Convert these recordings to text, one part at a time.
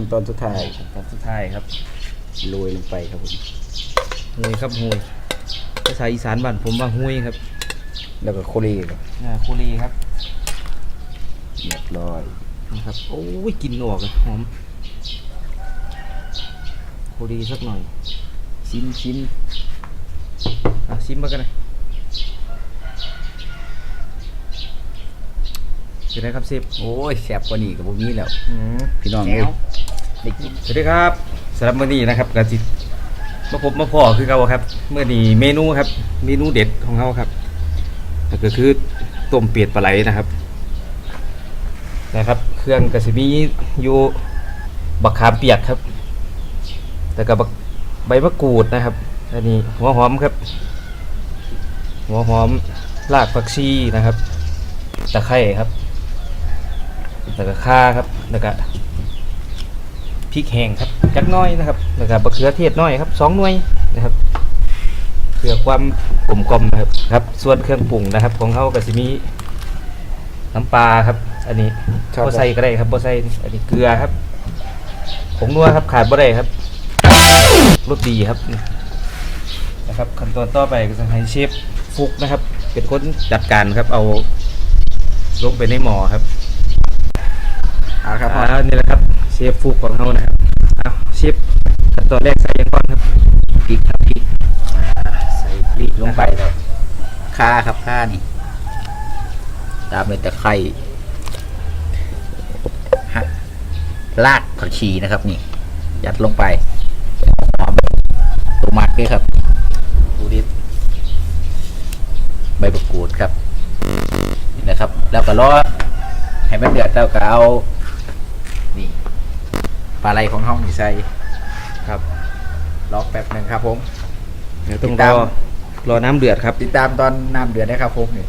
ขั้นตอนสุดท้ายตอนสุดท้ายครับโรยลงไปครับผมหุยครับหุยภาษาอีสานบ้านผมว่าหุยครับแล้วก็โคลีครับอ่าคุรีครับเรียบร้อยนะครับโอ้ยกลินออกเลยหอมคุรีสักหน่อยชิ้นชิ้นอะชิมมากันเลยเป็นไงครับเซฟโอ้ยแซ่บกว่านี้กับพวกนี้แล้ว อืมพี่น้องเอ้ย ได้กินสวัสดีครับสำหรับมื้อนี้นะครับกะจิมาพบมาพอคือเก่าครับเมื่อนี้เมนูครับ เมนูเด็ดของเขาครับก็คือต้มเป็ดปลาไหลนะครับ นะครับ เครื่องกระสิมีอยู่บักขามเปียกครับแล้วก็บักใบมะกรูดนะครับอันนี้หัวหอมครับ หัวหอมรากผักชีนะครับตะไคร้ครับแล้วก็ข่าครับแล้วก็ พริกแห้งครับจักหน้อยนะครับแล้วก็บะเขือเทศน้อยครับสองหน่วยนะครับเพื่อความกลมกลมนะครับครับ ส่วนเครื่องปรุงนะครับ ของเขาก็จะมีน้ำปลาครับ อันนี้บ่ใส่ก็ได้ครับบ่ใส่อันนี้เกลือครับผงนัวครับขาดบ่ได้ครับรสดีครับนะครับขั้นตอนต่อไปก็จะให้เชฟฟุกนะครับ เป็นคนจัดการครับเอาลงไปในหม้อครับเอาครับอ่านี่แหละครับเช ฟฟุกของเขานะครับเอาเชฟขั้นตอนแรกใส่ยังก่อนครับพริกครับพริกใส่พริกลงไปแล้วข่าครับข่านี่ ตามด้วยตะไคร้ฮะรากผักชีนะครับ นี่ ยัดลงไปหอมตัวมัดด้วยครับดูดิใบมะกรูดครับนี่นะครับ แล้วก็รอให้มันเดือดแล้วก็เอานี่ ปลาไหลของห้องนี่ใส่ครับรอแป๊บหนึ่งครับผม เดี๋ยวต้องติดรตามอรอน้ำเดือดครับ ติดตามตอนน้ำเดือดนะครับผมนี่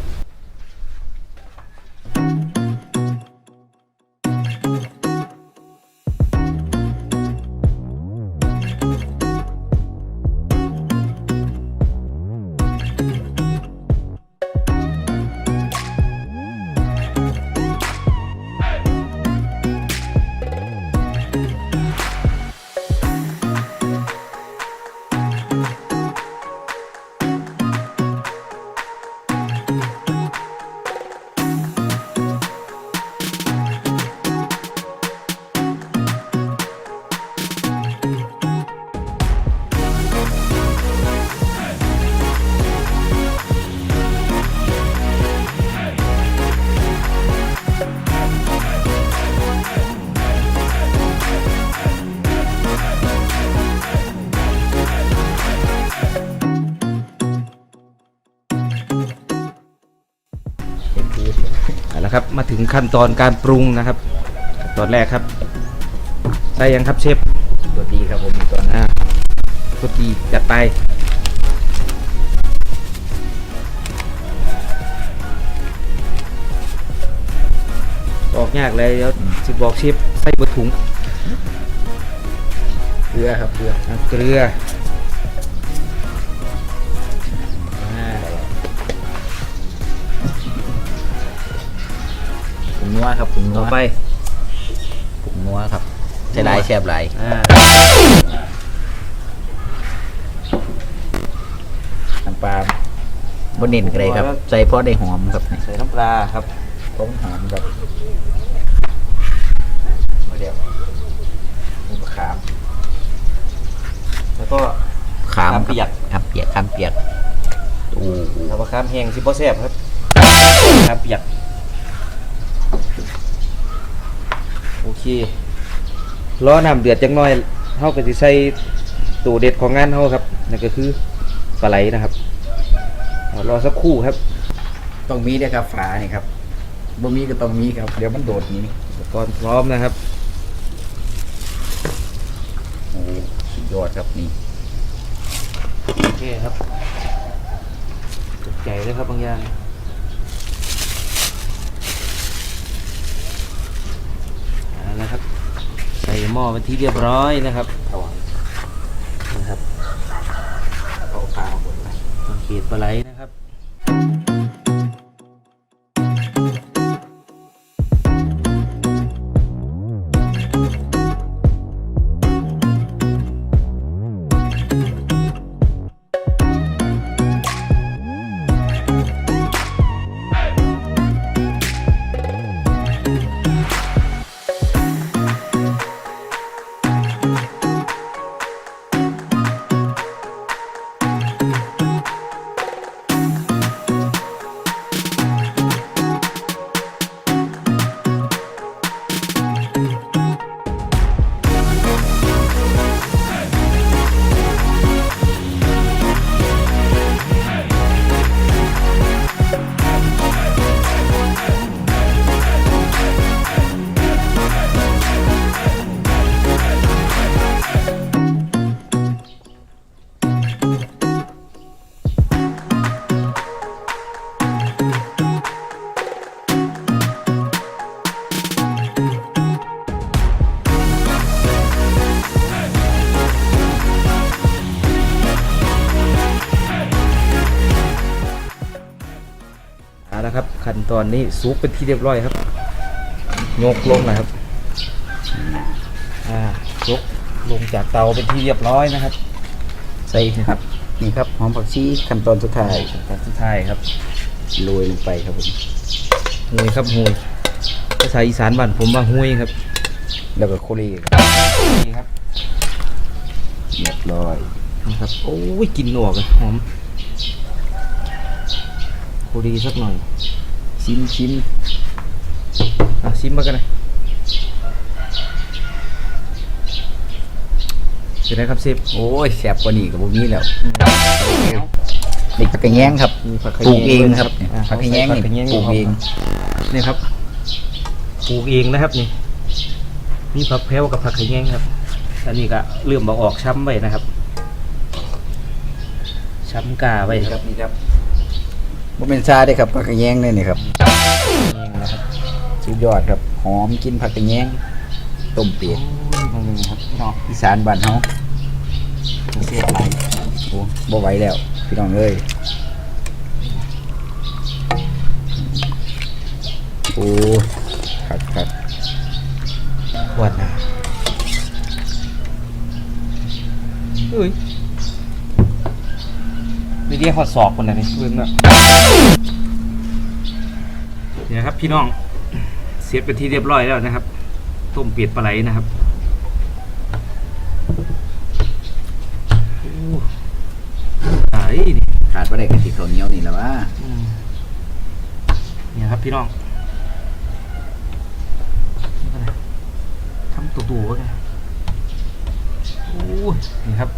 เอาละครับ มาถึงขั้นตอนการปรุงนะครับขั้นตอนแรกครับใส่ยังครับเชฟตัวดีครับผมมีตัวอ่าก็ดีจัดไปออกยากเลยเดี๋ยวสิบอกเชฟใส่บะถุงเกลือครับเกลืออะเกลือ นัวครับผงนัต่วอไป ผงนัวครับใส่ลายแซ่บลายอ่าน้ำปลาบนเน้นกันเลยครับ ใส่เพราะได้หอมครับนี่ใส่น้ำปลาครับเพราะมันหอมครับมาเดี๋ยวมีมะขาม แล้วก็ ขามขามเปียกครับเปียกขามเปียกโอ้โห ถ้ามะขามแห้งสิบ่แซ่บครับมะขามเปียกโอ เครอน้ำเดือดจังน้อยเฮาก็สิใส่ตัวเด็ดของงานเฮาครับนั่นก็คือปลาไหลนะครับเอารอสักครู่ครับ ต้องมีด้วยครับฝานี่ครับบ่มีก็ต้องมีครับ เดี๋ยวมันโดดหนี้อุปกรณ์พร้อมนะครับโอ้โหสุดยอดครับนี่โอเคครับตกใจเลยครับบางอย่างเอาละครับ ใส่ หม้อเป็นที่เรียบร้อยนะครับถวายนะครับเอาปลาหมดเลยสังเกตปลาไหลนะครับ ขั้นตอนนี้ซุปเป็นที่เรียบร้อยครับยกลงนะครับอ่ายกลงจากเตาเป็นที่เรียบร้อยนะครับ ใส่นะครับนี่ครับหอมผักชีขั้นตอนสุดท้ายตอนสุดท้ายครับโรยลงไปครับผมหุยครับหุยภาษาอีสานบ้านผมว่าหุยครับ แล้วก็โคลีนี่ครับเรียบร้อยนะครับโอ้ยกลินออกเลยหอมโคดีสักหน่อย ชิมชิมอะชิมมากันเลยเป็นไงครับเชฟโอ้ยแซ่บกว่านี้กับพวกนี้แล้วเด็กผักกระแยงครับมีผักปลูกเองครับอะผักกระแยงผักกระแยนี่งปลูกเองนี่ครับปลูกเองนะครับนี่มีผักแพรวกับผักขะแยงครับอันนี้ก็เริ่มมาออกช้ำไว้นะครับ ช้ำกาไว้ครับนี่ครับ บ่เป็นซาได้ครับผักกระแยงเลยนี่ครับเองนะครับสุดยอดครับหอมกินผักกระแยงต้มเป็ดโอ้ยมองดูครับพี่น้องอีสานบ้านเฮาเสียไปโอ้บ่ไหวแล้ว พี่น้องเอ้ยโอ้ครับครับขวดนะเฮ้ยนี่ เรียกขอดสอบคนไหนนี่เพิ่งนะเนี่ยครับพี่น้อง เสร็จเป็นที่เรียบร้อยแล้วนะครับ ต้มเป็ดปลาไหลนะครับโอ้ตายนี่ขาดบ่ได้กะทิข้าวเหนียวนี่แหละว่าอืมเนี่ยครับพี่น้องทำตัวตัวกันโอ้ยนี่ครับ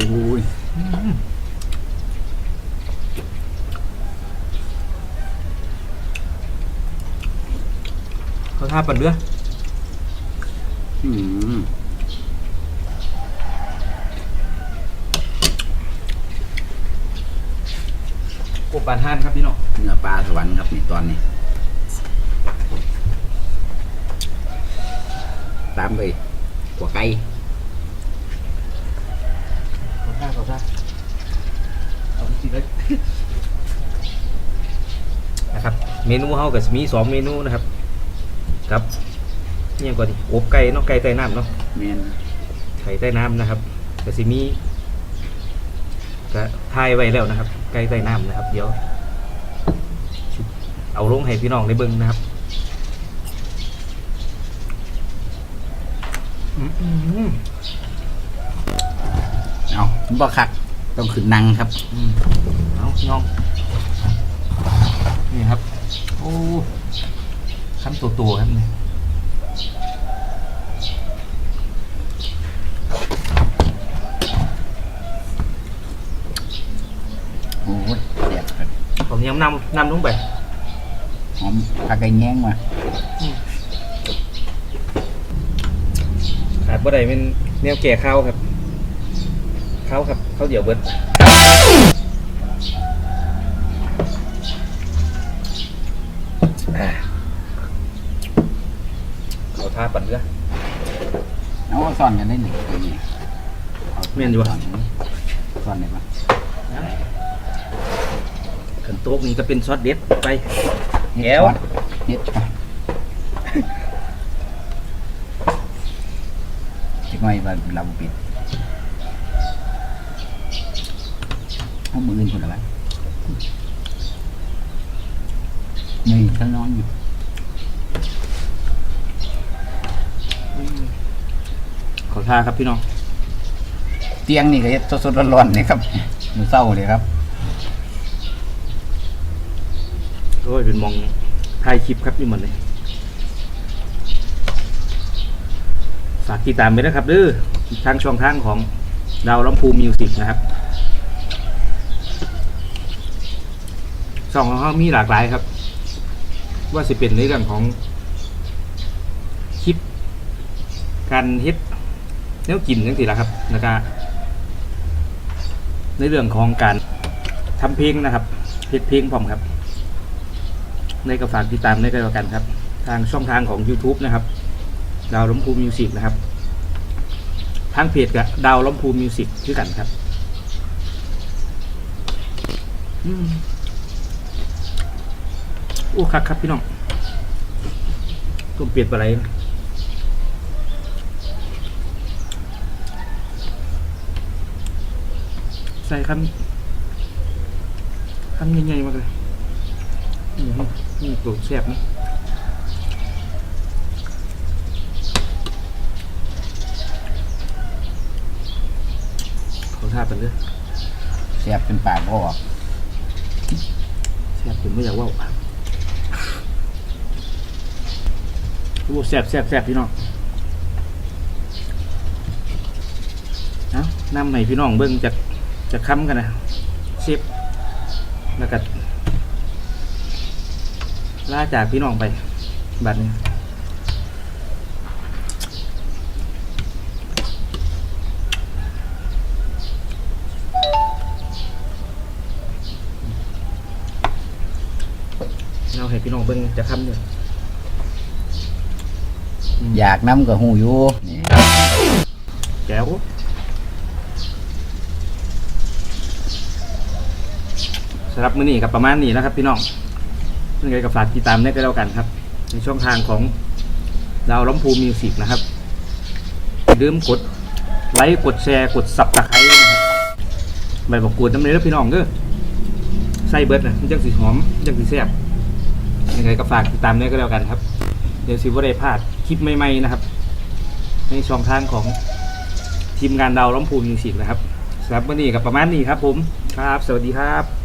อ้ยอืมเขาท่าปั่นเรืออืมกบปานท่านครับพี่น้องเนื้อปลาสวรรค์ครับนี่ตอนนี้ ตามเลยกัวไก่เขาท่าเขาท่าเอาจริงเลยนะครับ เมนูเฮากับมีสองเมนูนะครับ ครับนี่ยังก่อนดิอบไก่เนาะไก่ใต้น้ำเนาะแมนไข่ใต้น้ำนะครับกับซิมีก็ทายไว้แล้วนะครับ ไก่ใต้น้ำนะครับ เดี๋ยวสิเอาลงให้พี่น้องได้เบิ่งนะครับอืมอืมเอา บ่คักต้องขึ้นนังครับอืมเอาพี่น้องนี่ครับ โอ้คำตัวตัวๆครับนี่โอ้ยเสียบครับผมยังนำนำลงไปหอมผักไก่แง้งมาขาดบ่ได้เป็นแนวแก่ข้าวครับ ข้าวครับข้าวเดี๋ยวเบิดอ่าเขาท่าปั่นเรือเอาซ่อนกันได้หนึ่งตัวนี้อาแม่นอยู่วะซ่อนซ่อนได้ปะขันโต๊ะนี้ก็เป็นซอสเด็ดไปแก้วเฮ็ดช็อตจักหน่อยว่าเราบ่ปิด เอามืออื่นคนละไว้นี่ทั้งนอนอยู่ขาท่าครับพี่น้อง เตียงนี่ก็เฮ็ดสดๆร้อนๆนี่ครับมือเช้าเลยครับโอ้ยเป็นมองถ่ายคลิปครับนี่หมดเลยฝากติดตามไปนะครับเด้อทางช่องทางของดาวลำพูมิวสิกนะครับ ช่องของเขามีหลากหลายครับ ว่าจะเป็นในเรื่องของคลิป การเฮ็ดแนวกินจังสิละครับแล้วก็ในเรื่องของการทำเพลงนะครับเฮ็ดเพลงพร้อมครับ ในก็ฝากติดตามในก็แล้วกันครับ ทางช่องทางของ YouTube นะครับ ดาวล้มพูมิวสิกนะครับ ทางเพจกับดาวล้มพูมิวสิกคือกันครับ อืม โอ้ครับครับพี่น้องต้มเปียดปลาไหลใส่คำคำใหญ่ๆมากเลยอืมนี่ตัวแซ่บนะเขาท่าไปเลยแซ่บเป็นปากบ่ออกแซ่บจนไม่อยากเว่าโอ้แซ่บแซ่บแซ่บพี่น้องเอานำให้พี่น้องเบิ่งจากจากคำกันนะเซฟแล้วก็ล่าจากพี่น้องไปบัดนี้เราให้พี่น้องเบิ่งจากคำเนี่ย อยากน้ำก็หูอยู่นี่แก้วสำหรับมื้อนี้กับประมาณนี้นะครับ พี่น้องยังไงก็ฝากติดตามได้ก็แล้วกันครับ ในช่องทางของดาวล้มพูมิวสิกนะครับอย่าลืมกดไลค์กดแชร์กดสับตะไคร้นะครับใบบอกกูดน้ำเนื้อพี่น้องเด้อใส่เบิร์ดนะมันจังสีหอมมันจังสีแซ่บยังไงก็ฝากติดตามได้ก็แล้วกันครับ เดี๋ยวสิว่าได้พลาดคลิปใหม่ๆนะครับ ในช่องทางของทีมงานดาวล้อมพูมิวสิกนะครับสำหรับวันนี้กับประมาณนี้ครับผมครับ สวัสดีครับ